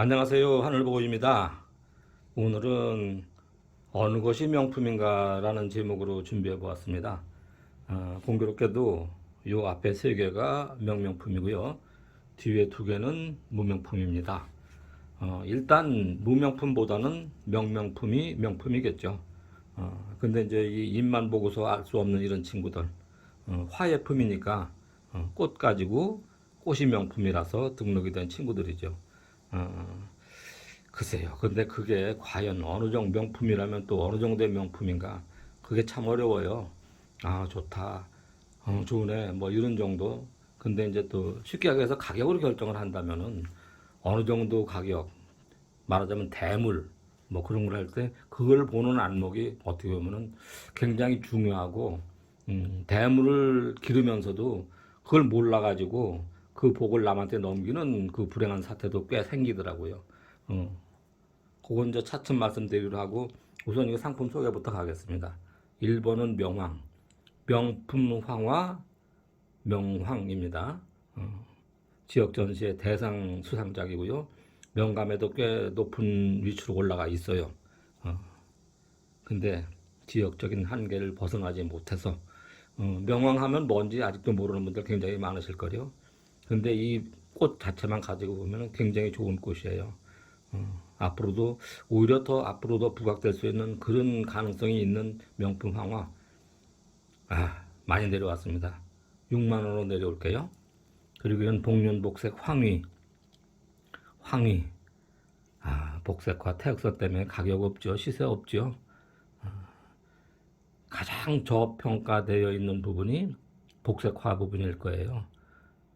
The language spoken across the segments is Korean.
안녕하세요. 하늘보고입니다. 오늘은 어느 것이 명품인가 라는 제목으로 준비해 보았습니다. 아, 공교롭게도 요 앞에 세 개가 명명품이고요. 뒤에 두 개는 무명품입니다. 어, 일단 무명품보다는 명명품이 명품이겠죠. 어, 근데 이제 이 입만 보고서 알 수 없는 이런 친구들 어, 화예품이니까 어, 꽃 가지고 꽃이 명품이라서 등록이 된 친구들이죠. 어, 글쎄요. 근데 그게 과연 어느 정도 명품이라면 또 어느 정도의 명품인가? 그게 참 어려워요. 아, 좋다. 어, 좋네. 뭐 이런 정도. 근데 이제 또 쉽게 얘기해서 가격으로 결정을 한다면은 어느 정도 가격, 말하자면 대물, 뭐 그런 걸 할 때 그걸 보는 안목이 어떻게 보면은 굉장히 중요하고, 음, 대물을 기르면서도 그걸 몰라가지고 그 복을 남한테 넘기는 그 불행한 사태도 꽤 생기더라고요. 어. 그건 이제 차츰 말씀드리기로 하고 우선 이거 상품 소개부터 가겠습니다. 1번은 명황, 명품 황화 명황입니다. 어. 지역 전시의 대상 수상작이고요. 명감에도 꽤 높은 위치로 올라가 있어요. 어. 근데 지역적인 한계를 벗어나지 못해서 어, 명황하면 뭔지 아직도 모르는 분들 굉장히 많으실 거요. 근데 이 꽃 자체만 가지고 보면 굉장히 좋은 꽃이에요. 어, 앞으로도 오히려 더 앞으로 더 부각될 수 있는 그런 가능성이 있는 명품 황화. 아, 많이 내려왔습니다. 6만 원으로 내려올게요. 그리고 이건 복륜복색 황위. 황위. 아, 복색화 태흑선 때문에 가격 없죠. 시세 없죠. 아, 가장 저평가되어 있는 부분이 복색화 부분일 거예요.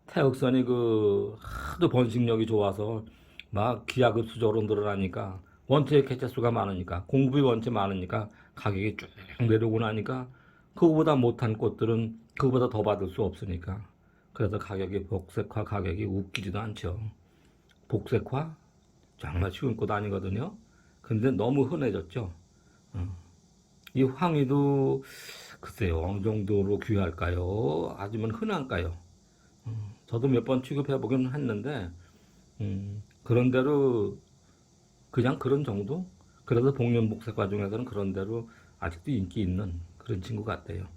태흑선이 그 하도 번식력이 좋아서 막 기하급수적으로 늘어나니까 원체 개체 수가 많으니까 공급이 원체 많으니까 가격이 쭉 내려오고 나니까 그거보다 못한 꽃들은 그거보다 더 받을 수 없으니까 그래서 가격이 복색화 가격이 웃기지도 않죠. 복색화 정말 쉬운 꽃 아니거든요. 근데 너무 흔해졌죠. 어. 이 황희도 글쎄요 어느 정도로 귀할까요? 아니면 흔한가요? 어, 저도 몇 번 취급해 보긴 했는데 음, 그런대로 그냥 그런 정도? 그래서 복면복색과 중에서는 그런대로 아직도 인기 있는 그런 친구 같아요.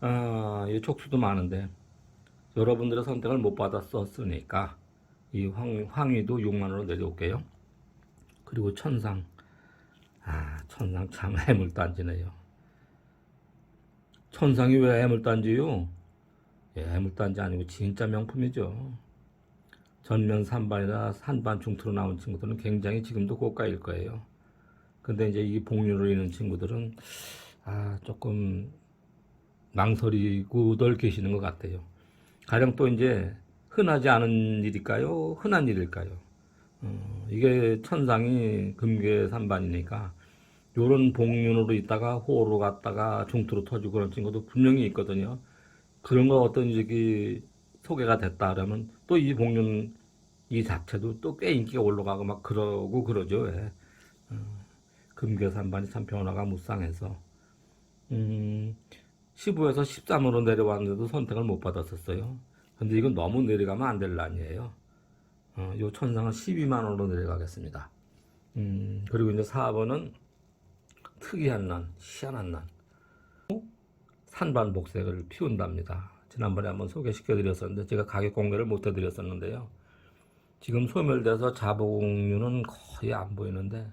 아, 이 촉수도 많은데 여러분들의 선택을 못 받았었으니까 이 황, 황희도 6만 원으로 내려올게요. 그리고 천상 아 천상 참 해물단지네요. 천상이 왜 해물단지요? 예, 해물단지 아니고 진짜 명품이죠. 전면 산반이나 산반 중투로 나온 친구들은 굉장히 지금도 고가일 거예요. 근데 이제 이 복류로 있는 친구들은 아 조금 망설이고 덜 계시는 것 같아요. 가령 또 이제 흔하지 않은 일일까요? 흔한 일일까요? 어, 이게 천상이 금괴 산반이니까 요런 복륜으로 있다가 호로 갔다가 중투로 터지고 그런 친구도 분명히 있거든요. 그런 거 어떤 저기 소개가 됐다 그러면 또 이 복륜 이 자체도 또 꽤 인기가 올라가고 막 그러고 그러죠. 왜. 어, 금괴산반이 참 변화가 무쌍해서 음, 15에서 13으로 내려왔는데도 선택을 못 받았었어요. 근데 이건 너무 내려가면 안될 란이에요. 어, 요 천상은 12만 원으로 내려가겠습니다. 음, 그리고 이제 4번은 특이한 난, 희한한 난. 산반 복색을 피운답니다. 지난번에 한번 소개시켜 드렸었는데 제가 가격 공개를 못 해 드렸었는데요. 지금 소멸돼서 자봉류는 거의 안 보이는데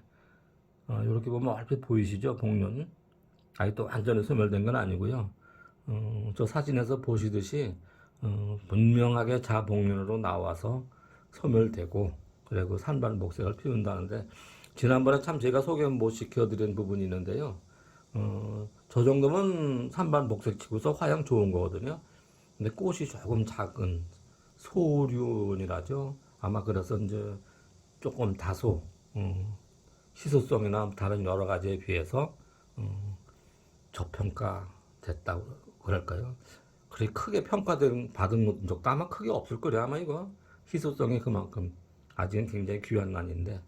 어, 이렇게 보면 얼핏 보이시죠? 복륜. 또 완전히 소멸된 건 아니고요. 어, 저 사진에서 보시듯이 어, 분명하게 자봉륜으로 나와서 소멸되고 그리고 산반 복색을 피운다는데 지난번에 참 제가 소개 못 시켜드린 부분이 있는데요. 어, 저 정도면 산반 복색 치고서 화양 좋은 거거든요. 근데 꽃이 조금 작은 소륜이라죠. 아마 그래서 이제 조금 다소 음, 희소성이나 다른 여러 가지에 비해서 음, 저평가 됐다고 그럴까요? 그리 크게 평가된 받은 적도 아마 크게 없을 거예요. 아마 이거 희소성이 그만큼 아직은 굉장히 귀한 난인데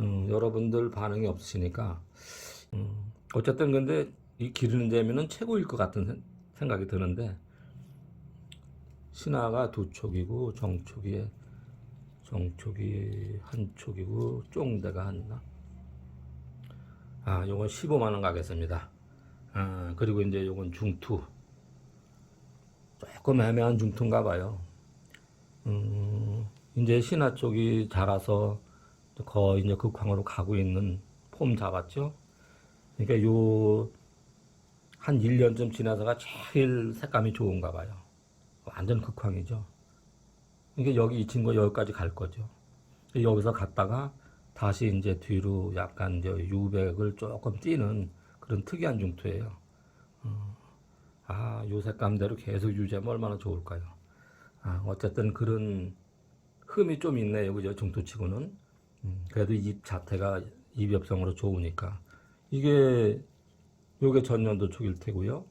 음, 여러분들 반응이 없으시니까 음, 어쨌든 근데 이 기르는 재미는 최고일 것 같은 생- 생각이 드는데 신화가 두 촉이고 정촉이 정촉이 한 촉이고 쫑대가 하나. 아, 요건 15만 원 가겠습니다. 아, 그리고 이제 요건 중투. 조금 애매한 중투인가 봐요. 음, 이제 신화 쪽이 자라서 거의 이제 극황으로 가고 있는 폼 잡았죠. 그러니까 요, 한 1년쯤 지나서가 제일 색감이 좋은가 봐요. 완전 극황이죠. 그러니까 여기 이 친구가 여기까지 갈 거죠. 여기서 갔다가 다시 이제 뒤로 약간 이제 유백을 조금 띄는 그런 특이한 중투예요. 어, 아, 요 색감대로 계속 유지하면 얼마나 좋을까요? 아, 어쨌든 그런 흠이 좀 있네요. 그죠? 중투치고는. 음, 그래도 잎 자태가 입엽성으로 좋으니까. 이게, 요게 전년도 촉일 테고요.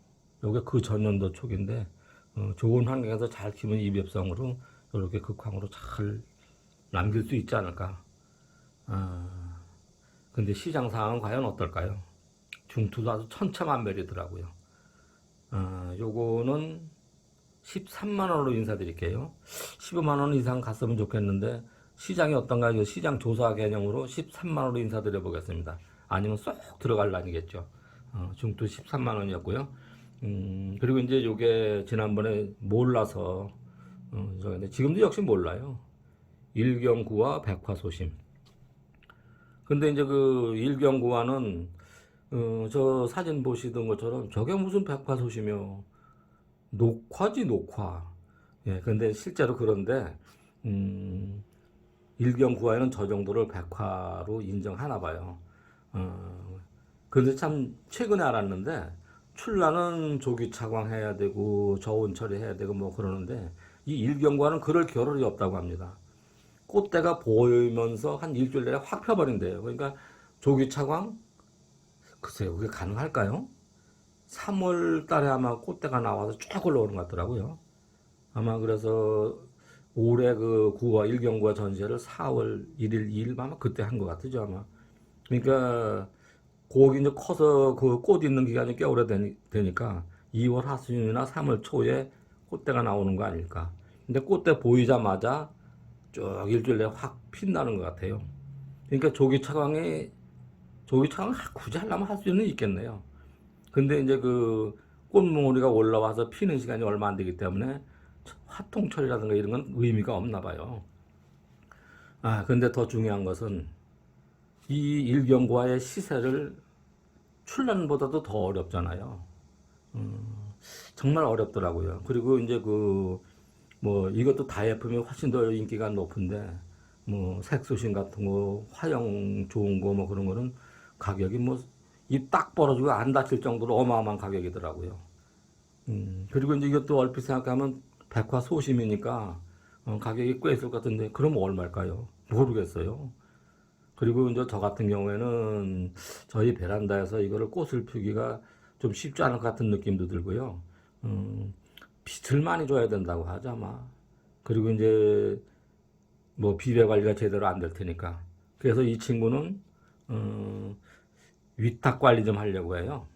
요게 그 전년도 촉인데, 어, 좋은 환경에서 잘 키우면 입엽성으로 이렇게 극황으로 잘 남길 수 있지 않을까. 아, 근데 시장 상황은 과연 어떨까요? 중투도 아주 천차만별이더라고요. 아, 요거는 13만 원으로 인사드릴게요. 15만 원 이상 갔으면 좋겠는데 시장이 어떤가요? 시장 조사 개념으로 13만 원으로 인사드려 보겠습니다. 아니면 쏙 들어갈 라니겠죠. 어, 중투 13만 원이었고요. 음, 그리고 이제 요게 지난번에 몰라서 어, 지금도 역시 몰라요. 일경구와 백화소심. 근데 이제 그 일경구와는 어, 저 사진 보시던 것처럼 저게 무슨 백화소심이요. 녹화지 녹화. 예, 근데 실제로 그런데 음, 일경구와에는 저 정도를 백화로 인정하나 봐요. 어, 근데 참 최근에 알았는데 출라는 조기 차광해야 되고 저온 처리해야 되고 뭐 그러는데 이 일경과는 그럴 겨를이 없다고 합니다. 꽃대가 보이면서 한 일주일 내에 확 펴버린대요. 그러니까 조기 차광 글쎄요 그게 가능할까요? 3월 달에 아마 꽃대가 나와서 쭉 올라오는 것 같더라고요. 아마 그래서 올해 그 구화 일경구화 전시회를 4월 1일, 2일 아마 그때 한 것 같으죠 아마. 그러니까 고기 이제 커서 그 꽃 있는 기간이 꽤 오래 되니, 되니까 2월 하순이나 3월 초에 꽃대가 나오는 거 아닐까. 근데 꽃대 보이자마자 쭉 일주일 내에 확 핀다는 것 같아요. 그러니까 조기 차광이 조기 차광 굳이 하려면 할 수는 있겠네요. 근데 이제 그 꽃몽우리가 올라와서 피는 시간이 얼마 안 되기 때문에 화통철이라든가 이런 건 의미가 없나 봐요. 아, 근데 더 중요한 것은 이 일경과의 시세를 출란보다도 더 어렵잖아요. 음, 정말 어렵더라고요. 그리고 이제 그, 뭐, 이것도 다이애품이 훨씬 더 인기가 높은데, 뭐, 색소신 같은 거, 화형 좋은 거, 뭐 그런 거는 가격이 뭐, 입 딱 벌어지고 안 다칠 정도로 어마어마한 가격이더라고요. 음, 그리고 이제 이것도 얼핏 생각하면 백화 소심이니까, 어, 가격이 꽤 있을 것 같은데, 그럼 얼마일까요? 모르겠어요. 그리고 이제 저 같은 경우에는 저희 베란다에서 이거를 꽃을 피우기가 좀 쉽지 않을 것 같은 느낌도 들고요. 음, 빛을 많이 줘야 된다고 하죠, 아마. 그리고 이제 뭐 비료 관리가 제대로 안 될 테니까. 그래서 이 친구는 어, 위탁 관리 좀 하려고 해요.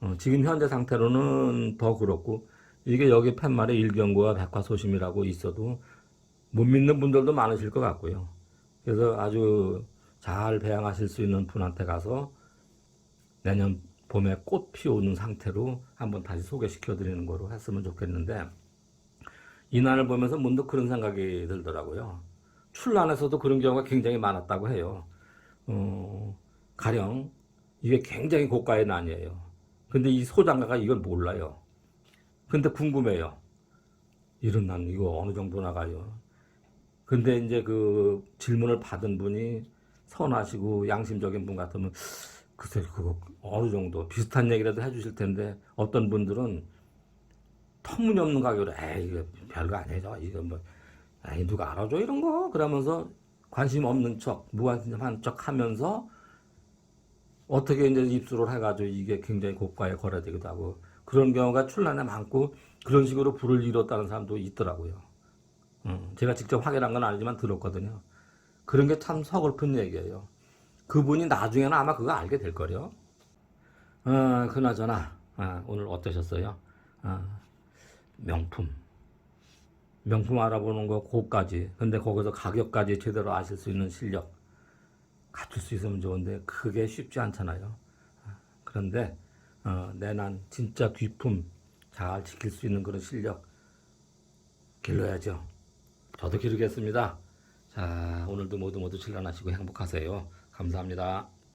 어, 지금 현재 상태로는 더 그렇고 이게 여기 팻말에 일경구와 백화소심이라고 있어도 못 믿는 분들도 많으실 것 같고요. 그래서 아주 잘 배양하실 수 있는 분한테 가서 내년 봄에 꽃 피우는 상태로 한번 다시 소개시켜 드리는 거로 했으면 좋겠는데 이난을 보면서 문득 그런 생각이 들더라고요. 출란에서도 그런 경우가 굉장히 많았다고 해요. 어, 가령 이게 굉장히 고가의 난이에요. 근데 이 소장가가 이걸 몰라요. 근데 궁금해요. 이런 난 이거 어느 정도 나가요? 근데 이제 그 질문을 받은 분이 선하시고 양심적인 분 같으면 글쎄 그거 어느 정도 비슷한 얘기라도 해주실 텐데 어떤 분들은 터무니없는 가격으로 에이 이거 별거 아니죠 이거 뭐 에이 누가 알아줘 이런 거 그러면서 관심 없는 척 무관심한 척 하면서 어떻게 이제 입수를 해가지고 이게 굉장히 고가에 거래되기도 하고 그런 경우가 출란에 많고 그런 식으로 불을 이뤘다는 사람도 있더라고요. 음, 제가 직접 확인한 건 아니지만 들었거든요. 그런 게 참 서글픈 얘기예요. 그분이 나중에는 아마 그거 알게 될 거요. 어, 그나저나 아, 오늘 어떠셨어요? 아, 명품. 명품 알아보는 거 그거까지. 근데 거기서 가격까지 제대로 아실 수 있는 실력 갖출 수 있으면 좋은데 그게 쉽지 않잖아요. 그런데 어, 내난 진짜 귀품 잘 지킬 수 있는 그런 실력 길러야죠. 저도 기르겠습니다. 자, 오늘도 모두 모두 질란하시고 행복하세요. 감사합니다.